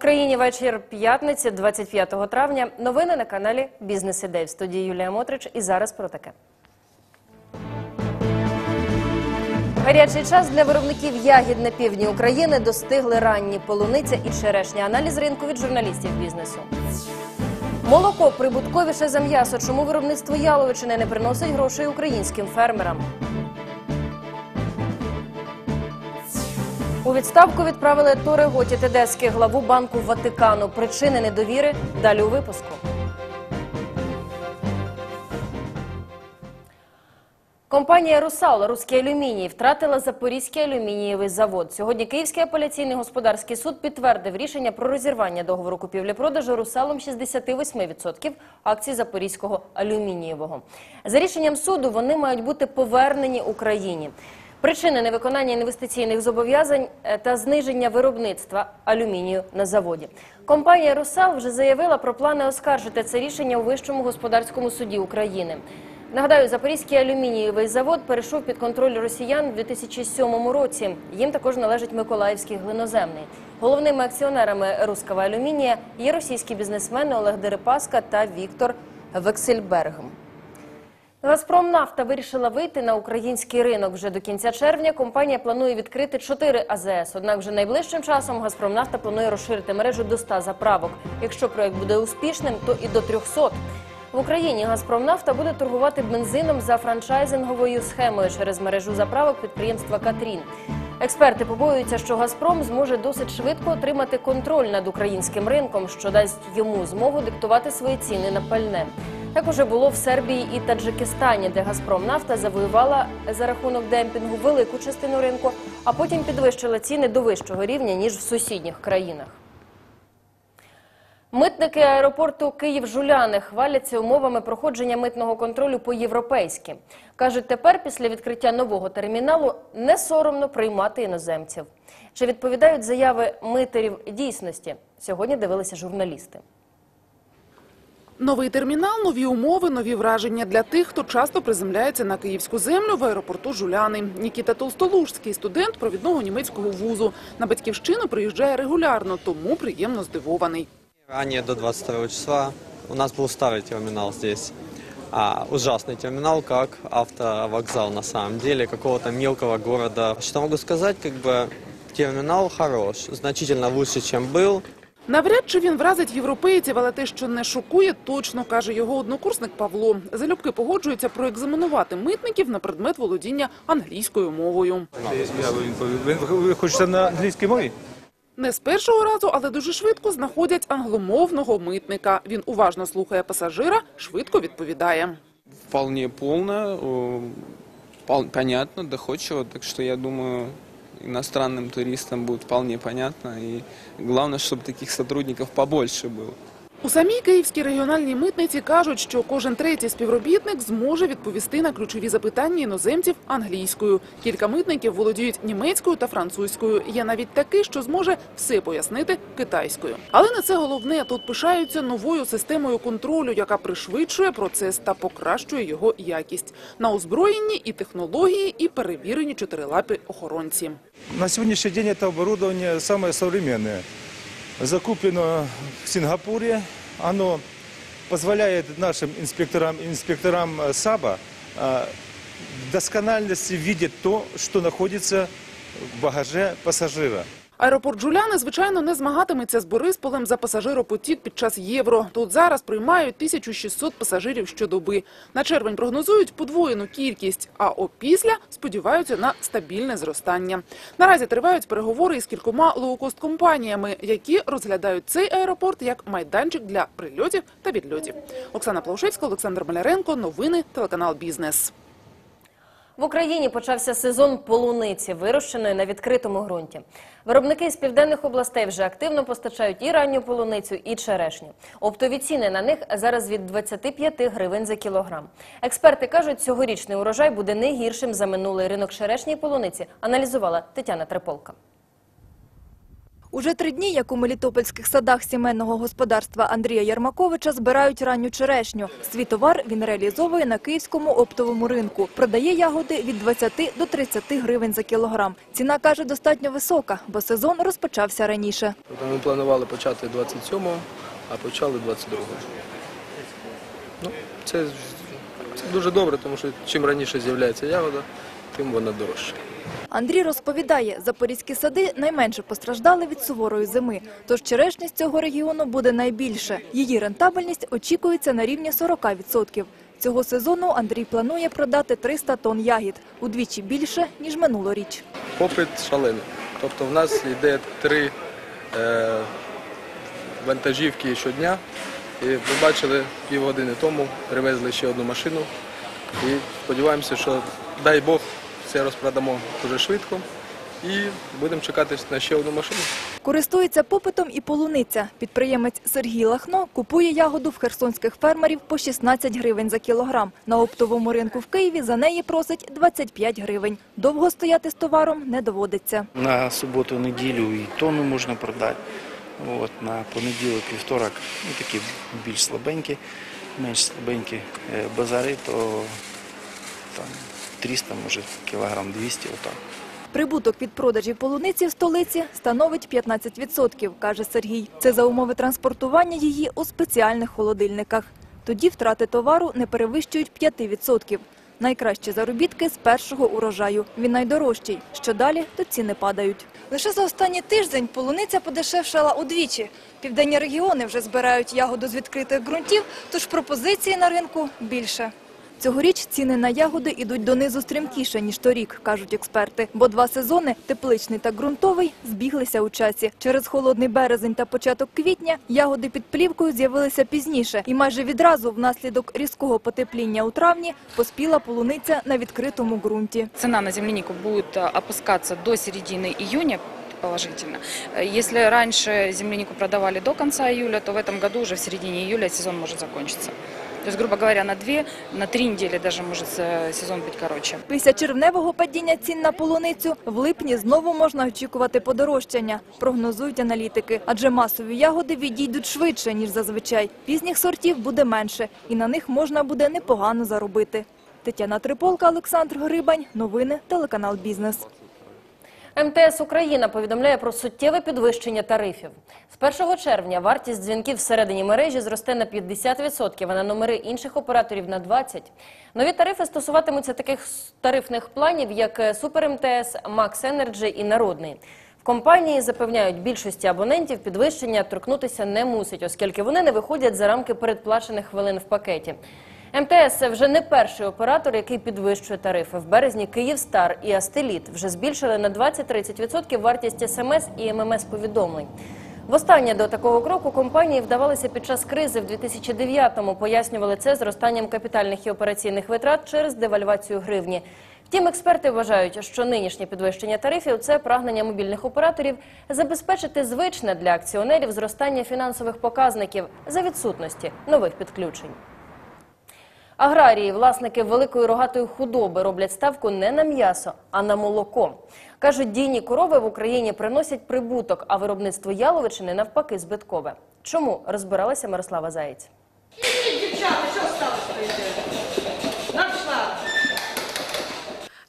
Україні вечір п'ятниці, 25 травня. Новини на каналі Бізнес Ідей. В студії Юлія Мотрич. І зараз про таке. Гарячий час для виробників ягід на півдні України достигли ранні полуниця і черешня. Аналіз ринку від журналістів бізнесу. Молоко прибутковіше за м'ясо. Чому виробництво яловичини не приносить грошей українським фермерам? У відставку відправили Торе Готі Тедески, главу банку Ватикану. Причини недовіри далі у випуску. Компанія «Русал» «Руський алюміній» втратила Запорізький алюмінієвий завод. Сьогодні Київський апеляційний господарський суд підтвердив рішення про розірвання договору купівлі-продажу «Русалом» 68% акцій Запорізького алюмінієвого. За рішенням суду вони мають бути повернені Україні. Причини невиконання інвестиційних зобов'язань е, та зниження виробництва алюмінію на заводі. Компанія «Русал» вже заявила про плани оскаржити це рішення у Вищому господарському суді України. Нагадаю, Запорізький алюмінієвий завод перейшов під контроль росіян у 2007 році. Їм також належить Миколаївський глиноземний. Головними акціонерами «Русского алюмінія є російські бізнесмени Олег Дерипаска та Віктор Вексельберг. Газпромнафта вирішила вийти на український ринок. Вже до кінця червня компанія планує відкрити 4 АЗС. Однак вже найближчим часом Газпромнафта планує розширити мережу до 100 заправок. Якщо проект буде успішним, то і до 300. В Україні Газпромнафта буде торгувати бензином за франчайзинговою схемою через мережу заправок підприємства Катрін. Експерти побоюються, що Газпром зможе досить швидко отримати контроль над українським ринком, що дасть йому змогу диктувати свої ціни на пальне. Так уже було в Сербії і Таджикистані, де Газпромнафта завоювала за рахунок демпінгу велику частину ринку, а потім підвищила ціни до вищого рівня ніж в сусідніх країнах. Митники аеропорту Київ-Жуляни хваляться умовами проходження митного контролю по-європейськи. Кажуть, тепер після відкриття нового терміналу не соромно приймати іноземців. Чи відповідають заяви митерів дійсності? Сьогодні дивилися журналісти. Новий термінал, нові умови, нові враження для тих, хто часто приземляється на київську землю в аеропорту Жуляни. Нікіта Толстолужський, студент провідного німецького вузу. На батьківщину приїжджає регулярно, тому приємно здивований. Ранее, до 22 числа, у нас был старый терминал здесь. А, ужасный терминал, как автовокзал на самом деле, какого-то мелкого города. Что могу сказать, как бы терминал хорош, значительно лучше, чем был. Навряд чи він вразить європейців, але те, що не шокує, точно каже його однокурсник Павло. Залюбки погоджується проекзаменувати митників на предмет володіння англійською мовою. Ви хочете на англійській мові? Не з першого разу, але дуже швидко знаходять англомовного митника. Він уважно слухає пасажира, швидко відповідає. вполне полно, э, понятно, доходчиво, так что я думаю, иностранным туристам будет вполне понятно. И главное, чтобы таких сотрудников побольше было. У самій київській регіональній митниці кажуть, що кожен третій співробітник зможе відповісти на ключові запитання іноземців англійською. Кілька митників володіють німецькою та французькою. Є навіть такий, що зможе все пояснити китайською. Але не це головне. Тут пишаються новою системою контролю, яка пришвидшує процес та покращує його якість. На озброєнні і технології, і перевірені чотирилапі охоронці. На сегодняшний день это оборудование самое современное. Закуплено в Сингапуре. Оно позволяет нашим инспекторам, инспекторам э, САБа э, в доскональности видеть то, что находится в багаже пассажира. Аеропорт Жуляни, звичайно, не змагатиметься з Борисполем за пасажиропотік під час євро. Тут зараз приймають 1600 пасажирів щодоби. На червень прогнозують подвоєну кількість, а опісля сподіваються на стабільне зростання. Наразі тривають переговори із кількома лоукост-компаніями, які розглядають цей аеропорт як майданчик для прильотів та відльотів. Оксана Плаушевська, Олександр Маляренко. Новини телеканал Бізнес. В Україні почався сезон полуниці, вирощеної на відкритому ґрунті. Виробники з південних областей вже активно постачають і ранню полуницю, і черешню. Оптові ціни на них зараз від 25 гривень за кілограм. Експерти кажуть, цьогорічний урожай буде не гіршим за минулий ринок черешні полуниці. Аналізувала Тетяна Треполка. Уже три дні, як у мелітопольських садах сімейного господарства Андрія Ярмаковича збирають ранню черешню. Свій товар він реалізовує на київському оптовому ринку. Продає ягоди від 20 до 30 гривень за кілограм. Ціна, каже, достатньо висока, бо сезон розпочався раніше. Тобто Ми планували почати 27-го, а почали 22-го. Ну, це, це дуже добре, тому що чим раніше з'являється ягода, тим вона дорожча. Андрій розповідає, запорізькі сади найменше постраждали від суворої зими, тож черешня з цього регіону буде найбільше. Її рентабельність очікується на рівні 40%. Цього сезону Андрій планує продати 300 тонн ягід, удвічі більше, ніж минулоріч. Попит шалений. Тобто в нас йде три е, вантажівки щодня. І ви бачили, півгодини тому привезли ще одну машину. І сподіваємося, що дай Бог все розпродамо дуже швидко. І будемо чекати на ще одну машину. Користується попитом і полуниця. Підприємець Сергій Лахно купує ягоду в херсонських фермерів по 16 гривень за кілограм. На оптовому ринку в Києві за неї просить 25 гривень. Довго стояти з товаром не доводиться. На суботу, неділю і тонну можна продати. От, на понеділок, вівторок, ну, такі більш слабенькі, менш слабенькі е, базари, то там 300, може кілограм 200, отак. Прибуток від продажів полуниці в столиці становить 15%, каже Сергій. Це за умови транспортування її у спеціальних холодильниках. Тоді втрати товару не перевищують 5%. Найкращі заробітки з першого урожаю. Він найдорожчий. Що далі, то ціни падають. Лише за останній тиждень полуниця подешевшала удвічі. Південні регіони вже збирають ягоду з відкритих ґрунтів, тож пропозиції на ринку більше. Цьогоріч ціни на ягоди ідуть донизу стрімкіше, ніж торік, кажуть експерти. Бо два сезони – тепличний та ґрунтовий – збіглися у часі. Через холодний березень та початок квітня ягоди під плівкою з'явилися пізніше. І майже відразу внаслідок різкого потепління у травні поспіла полуниця на відкритому ґрунті. Цена на землянику будет а, опускаться до середины июня положительно. Э, Если раньше землянику продавали до конца июля, то в этом году уже в середине июля сезон может закончиться. То есть, грубо говоря, на две, на три недели даже может э, сезон быть короче. Після червневого падіння цін на полуницю в липні знову можна очікувати подорожчання, прогнозують аналітики. Адже масові ягоди відійдуть швидше, ніж зазвичай. Пізніх сортів буде менше, і на них можна буде непогано заробити. Тетяна Триполка, Олександр Грибань. Новини, телеканал «Бізнес». МТС Україна повідомляє про суттєве підвищення тарифів. З 1 червня вартість дзвінків всередині мережі зросте на 50%, а на номери інших операторів на 20%. Нові тарифи стосуватимуться таких тарифних планів, як е, Супер МТС, Макс Енерджі і Народний. В компанії запевняють, більшості абонентів підвищення торкнутися не мусить, оскільки вони не виходять за рамки передплачених хвилин в пакеті. МТС – вже не перший оператор, який підвищує тарифи. В березні Київстар і Астеліт вже збільшили на 20-30% вартість СМС і ММС-повідомлень. Востаннє до такого кроку компанії вдавалося під час кризи в 2009-му. Пояснювали це зростанням капітальних і операційних витрат через девальвацію гривні. Втім, експерти вважають, що нинішнє підвищення тарифів це прагнення мобільних операторів забезпечити звичне для акціонерів зростання фінансових показників за відсутності нових підключень. Аграрії, власники великої рогатої худоби, роблять ставку не на м'ясо, а на молоко. Кажуть, дійні корови в Україні приносять прибуток, а виробництво яловичини навпаки збиткове. Чому розбиралася Мирослава Заєць?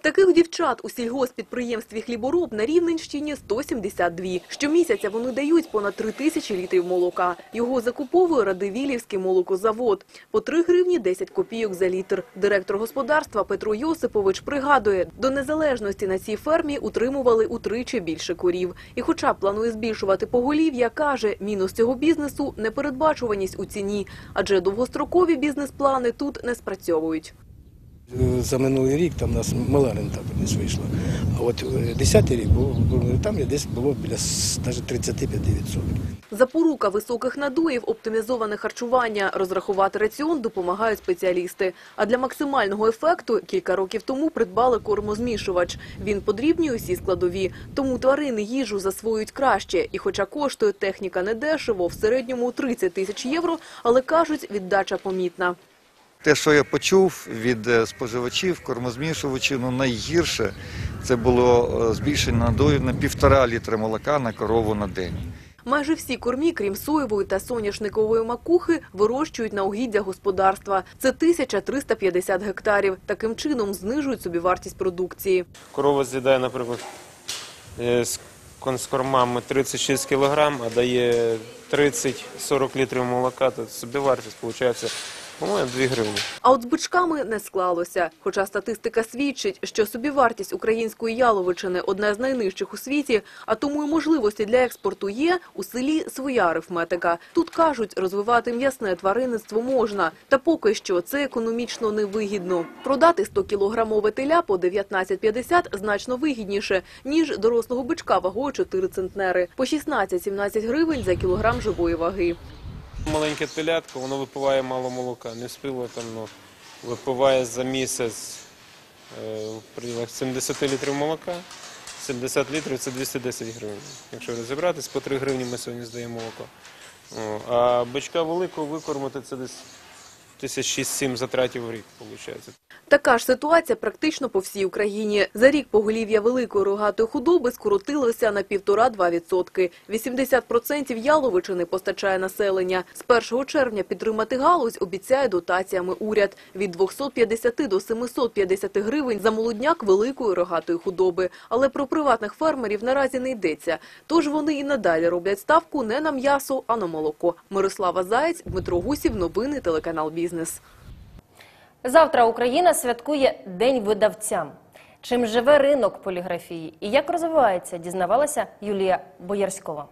Таких дівчат у сільгоспідприємстві «Хлібороб» на Рівненщині 172. Щомісяця вони дають понад 3 тисячі літрів молока. Його закуповує Радивілівський молокозавод. По 3 гривні 10 копійок за літр. Директор господарства Петро Йосипович пригадує, до незалежності на цій фермі утримували утричі більше корів. І хоча планує збільшувати поголів'я, каже, мінус цього бізнесу – непередбачуваність у ціні. Адже довгострокові бізнес-плани тут не спрацьовують. За минулий рік там у нас мала рентабельність вийшла. А от 10 рік був, там десь було біля навіть 35%. Запорука високих надоїв, оптимізоване харчування, розрахувати раціон допомагають спеціалісти. А для максимального ефекту кілька років тому придбали кормозмішувач. Він подрібнює усі складові, тому тварини їжу засвоюють краще. І хоча коштує техніка недешево, в середньому 30 тисяч євро, але кажуть, віддача помітна. Те, що я почув від е, споживачів, кормозмішувачів, ну найгірше це було е, збільшення надоїв на півтора літра молока на корову на день. Майже всі кормі, крім соєвої та соняшникової макухи, вирощують на угіддя господарства. Це 1350 гектарів. Таким чином знижують собівартість продукції. Корова з'їдає, наприклад, е, з кормами 36 кг, а дає 30-40 літрів молока, то собівартість виходить, по-моєму, 2 гривні. А от з бичками не склалося. Хоча статистика свідчить, що собівартість української яловичини одна з найнижчих у світі, а тому і можливості для експорту є, у селі своя арифметика. Тут кажуть, розвивати м'ясне тваринництво можна, та поки що це економічно невигідно. Продати 100-кілограмове теля по 19,50 значно вигідніше, ніж дорослого бичка вагою 4 центнери. По 16-17 гривень за кілограм живої ваги. Маленьке телятко, воно випиває мало молока, не вспіло там, ну, випиває за місяць е, в пределах 70 літрів молока. 70 літрів це 210 гривень. Якщо розібратись, по 3 гривні ми сьогодні здаємо молоко. А бичка великого викормити це десь тисяч 6-7 затратів в рік, виходить. Така ж ситуація практично по всій Україні. За рік поголів'я великої рогатої худоби скоротилося на півтора-два відсотки. 80% яловичини постачає населення. З 1 червня підтримати галузь обіцяє дотаціями уряд від 250 до 750 гривень за молодняк великої рогатої худоби. Але про приватних фермерів наразі не йдеться. Тож вони і надалі роблять ставку не на м'ясо, а на молоко. Мирослава Заєць, Дмитро Гусів, новини телеканал Бізнес. Завтра Україна святкує День видавця. Чим живе ринок поліграфії і як розвивається, дізнавалася Юлія Боярськова.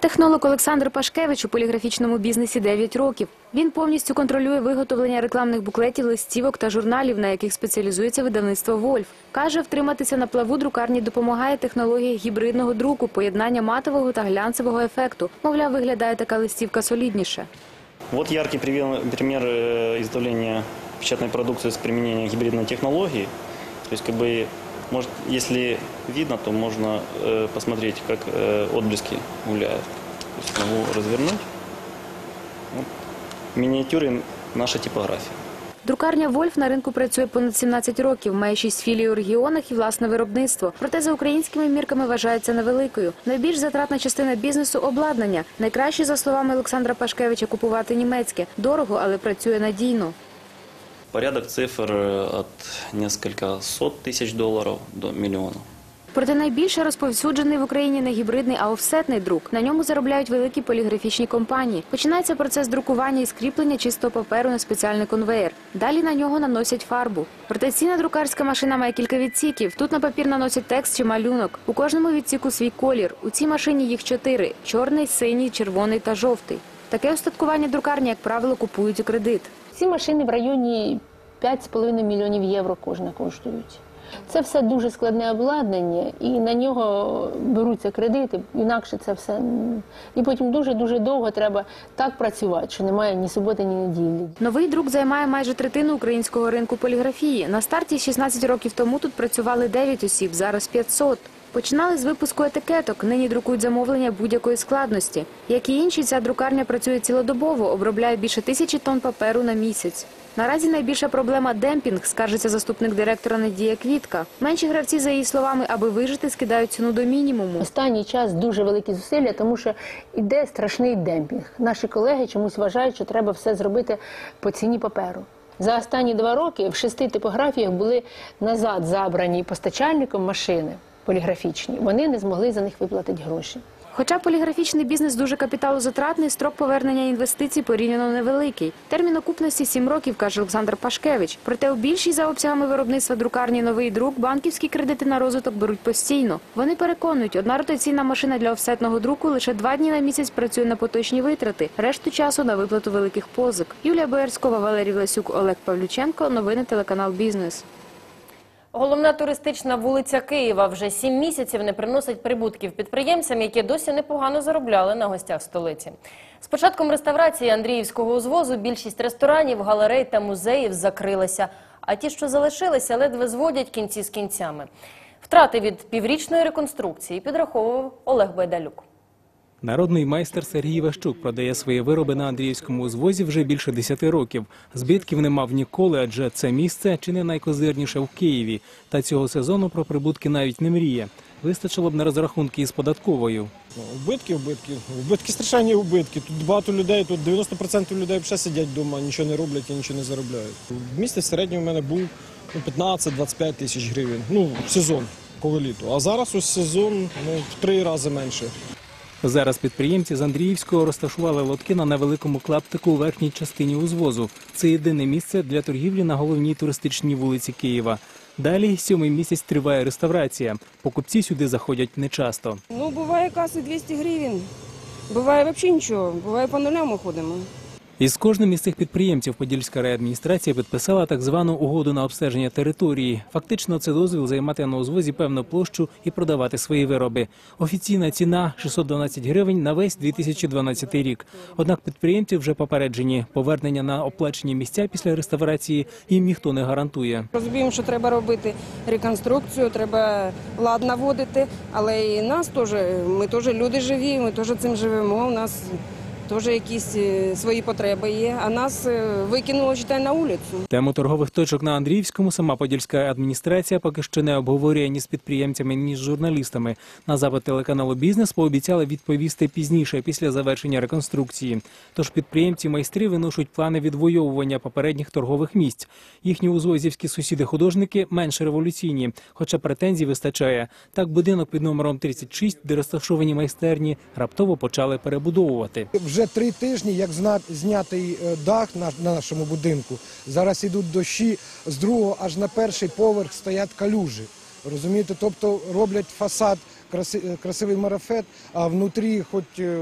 Технолог Олександр Пашкевич у поліграфічному бізнесі 9 років. Він повністю контролює виготовлення рекламних буклетів, листівок та журналів, на яких спеціалізується видавництво «Вольф». Каже, втриматися на плаву друкарні допомагає технологія гібридного друку, поєднання матового та глянцевого ефекту. Мовляв, виглядає така листівка солідніше. Вот яркий приве- пример э, изготовления печатной продукции с применением гибридной технологии. То есть, как бы, может, если видно, то можно э, посмотреть, как э, отблески гуляют. То есть, могу развернуть. Вот. В миниатюре наша типография. Друкарня «Вольф» на ринку працює понад 17 років, має 6 філій у регіонах і власне виробництво. Проте за українськими мірками вважається невеликою. Найбільш затратна частина бізнесу – обладнання. Найкраще, за словами Олександра Пашкевича, купувати німецьке. Дорого, але працює надійно. Порядок цифр э, от сот тысяч долларов до миллиона. Проте найбільше розповсюджений в Україні не гібридний, а офсетний друк. На ньому заробляють великі поліграфічні компанії. Починається процес друкування і скріплення чистого паперу на спеціальний конвеєр. Далі на нього наносять фарбу. Ротаційна друкарська машина має кілька відсіків. Тут на папір наносять текст чи малюнок. У кожному відсіку свій колір. У цій машині їх чотири: чорний, синій, червоний та жовтий. Таке устаткування друкарні, як правило, купують у кредит. Ці машини в районі 5,5 мільйонів євро кожна коштують. Це все дуже складне обладнання, і на нього беруться кредити, інакше це все. І потім дуже-дуже довго треба так працювати, що немає ні суботи, ні неділі. Новий друк займає майже третину українського ринку поліграфії. На старті 16 років тому тут працювали 9 осіб, зараз 500. Починали з випуску етикеток, нині друкують замовлення будь-якої складності. Як і інші, ця друкарня працює цілодобово, обробляє більше тисячі тонн паперу на місяць. Наразі найбільша проблема демпінг, скаржиться заступник директора Надія Квітка. Менші гравці, за її словами, аби вижити, скидають ціну до мінімуму. Останній час дуже великі зусилля, тому що йде страшний демпінг. Наші колеги чомусь вважають, що треба все зробити по ціні паперу. За останні два роки в шести типографіях були назад забрані постачальником машини поліграфічні. Вони не змогли за них виплатити гроші. Хоча поліграфічний бізнес дуже капіталозатратний, строк повернення інвестицій порівняно невеликий. Термін окупності 7 років, каже Олександр Пашкевич. Проте у більшій за обсягами виробництва друкарні новий друк банківські кредити на розвиток беруть постійно. Вони переконують, одна ротаційна машина для офсетного друку лише два дні на місяць працює на поточні витрати, решту часу на виплату великих позик. Юлія Боярськова, Валерій Власюк, Олег Павлюченко. Новини телеканал Бізнес. Головна туристична вулиця Києва вже сім місяців не приносить прибутків підприємцям, які досі непогано заробляли на гостях столиці. З початком реставрації Андріївського узвозу більшість ресторанів, галерей та музеїв закрилися, а ті, що залишилися, ледве зводять кінці з кінцями. Втрати від піврічної реконструкції підраховував Олег Байдалюк. Народний майстер Сергій Ващук продає свої вироби на Андріївському узвозі вже більше 10 років. Збитків не мав ніколи, адже це місце чи не найкозирніше в Києві. Та цього сезону про прибутки навіть не мріє. Вистачило б на розрахунки із податковою. Убитки, убитки. Убитки страшенні убитки. Тут багато людей, тут 90% людей вже сидять вдома, нічого не роблять і нічого не заробляють. В місті в середньому в мене був ну, 15-25 тисяч гривень. Ну, сезон, коли літо. А зараз ось сезон ну, в три рази менше. Зараз підприємці з Андріївського розташували лотки на невеликому клаптику у верхній частині узвозу. Це єдине місце для торгівлі на головній туристичній вулиці Києва. Далі сьомий місяць триває реставрація. Покупці сюди заходять нечасто. Ну, буває каси 200 гривень. Буває взагалі нічого. Буває по нулям ми ходимо. Із кожним із цих підприємців Подільська райадміністрація підписала так звану угоду на обстеження території. Фактично, це дозвіл займати на узвозі певну площу і продавати свої вироби. Офіційна ціна 612 гривень на весь 2012 рік. Однак підприємці вже попереджені. Повернення на оплачені місця після реставрації їм ніхто не гарантує. Розуміємо, що треба робити реконструкцію, треба лад наводити, але і нас теж, ми теж люди живі, ми теж цим живемо. У нас теж якісь е, свої потреби є, а нас е, викинуло читай на вулицю. Тему торгових точок на Андріївському сама подільська адміністрація поки що не обговорює ні з підприємцями, ні з журналістами. На запит телеканалу Бізнес пообіцяли відповісти пізніше після завершення реконструкції. Тож підприємці майстри виношують плани відвоювання попередніх торгових місць. Їхні узвозівські сусіди-художники менш революційні, хоча претензій вистачає. Так будинок під номером 36, де розташовані майстерні, раптово почали перебудовувати. Вже три тижні, як знятий е, дах на, на нашому будинку. Зараз ідуть дощі, з другого аж на перший поверх стоять калюжі. Розумієте, тобто роблять фасад е, красивий марафет, а внутрі хоч е,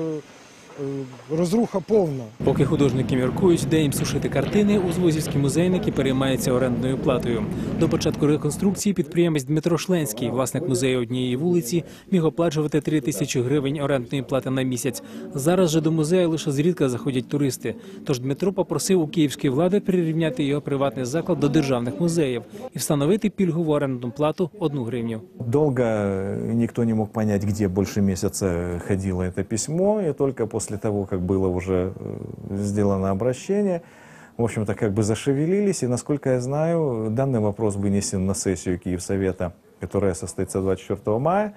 розруха повна. Поки художники міркують, де їм сушити картини, узвозівські музейники переймаються орендною платою. До початку реконструкції підприємець Дмитро Шленський, власник музею однієї вулиці, міг оплачувати 3 тисячі гривень орендної плати на місяць. Зараз же до музею лише зрідка заходять туристи. Тож Дмитро попросив у київської влади прирівняти його приватний заклад до державних музеїв і встановити пільгову орендну плату одну гривню. Долго никто не мог понять, где больше месяца ходило это письмо, и только после того, как было уже э, сделано обращение, в общем-то, как бы зашевелились, и, насколько я знаю, данный вопрос вынесен на сессию Киевсовета, которая состоится 24 мая,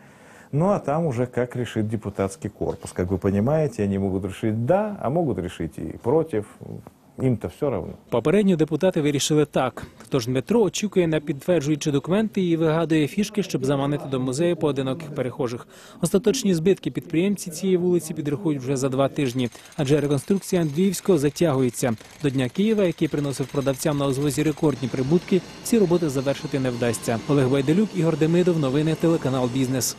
ну а там уже как решит депутатский корпус. Как вы понимаете, они могут решить «да», а могут решить и «против». Им-то все равно. Попередньо депутати вирішили так. Тож Дмитро очікує на підтверджуючі документи і вигадує фішки, щоб заманити до музею поодиноких перехожих. Остаточні збитки підприємці цієї вулиці підрахують вже за два тижні, адже реконструкція Андріївського затягується. До Дня Києва, який приносив продавцям на узвозі рекордні прибутки, ці роботи завершити не вдасться. Олег Байделюк, Ігор Демидов, новини телеканал Бізнес.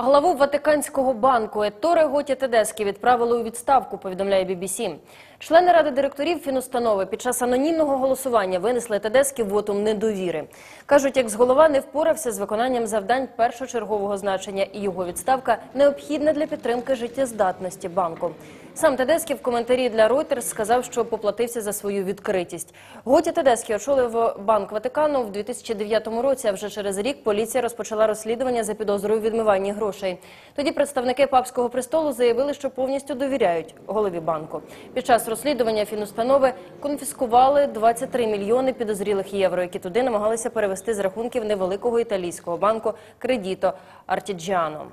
Главу Ватиканського банку Еторе Готі Тедескі відправили у відставку, повідомляє BBC. Члени ради директорів фінустанови під час анонімного голосування винесли Тедескі вотум недовіри. Кажуть, як з голова не впорався з виконанням завдань першочергового значення, і його відставка необхідна для підтримки життєздатності банку. Сам Тедескі в коментарі для Reuters сказав, що поплатився за свою відкритість. Готі Тедескі очолив банк Ватикану в 2009 році. А вже через рік поліція розпочала розслідування за підозрою в відмиванні грошей. Тоді представники папського престолу заявили, що повністю довіряють голові банку. Під час розслідування фінустанови конфіскували 23 мільйони підозрілих євро, які туди намагалися перевести з рахунків невеликого італійського банку Кредіто Артіджіано.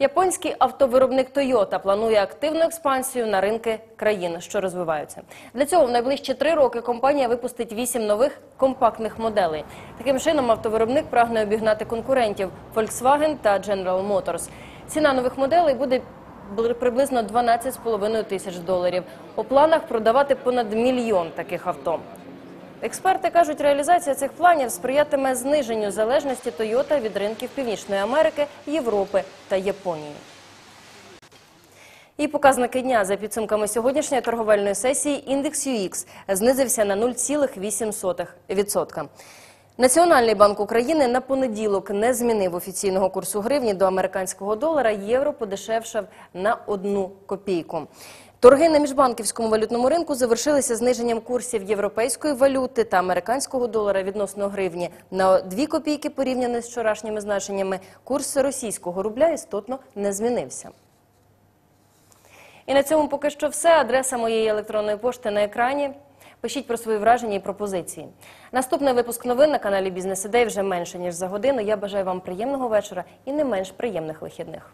Японський автовиробник Toyota планує активну експансію на ринки країн, що розвиваються. Для цього в найближчі три роки компанія випустить вісім нових компактних моделей. Таким чином, автовиробник прагне обігнати конкурентів Volkswagen та General Motors. Ціна нових моделей буде бл- приблизно 12,5 тисяч доларів. У планах продавати понад мільйон таких авто. Експерти кажуть, реалізація цих планів сприятиме зниженню залежності Toyota від ринків Північної Америки, Європи та Японії. І показники дня за підсумками сьогоднішньої торговельної сесії індекс UX знизився на 0,8%. Національний банк України на понеділок не змінив офіційного курсу гривні до американського долара. Євро подешевшав на одну копійку. Торги на міжбанківському валютному ринку завершилися зниженням курсів європейської валюти та американського долара відносно гривні. На 2 копійки порівняно з вчорашніми значеннями курс російського рубля істотно не змінився. І на цьому поки що все. Адреса моєї електронної пошти на екрані. Пишіть про свої враження і пропозиції. Наступний випуск новин на каналі Бізнес Ідей вже менше ніж за годину. Я бажаю вам приємного вечора і не менш приємних вихідних.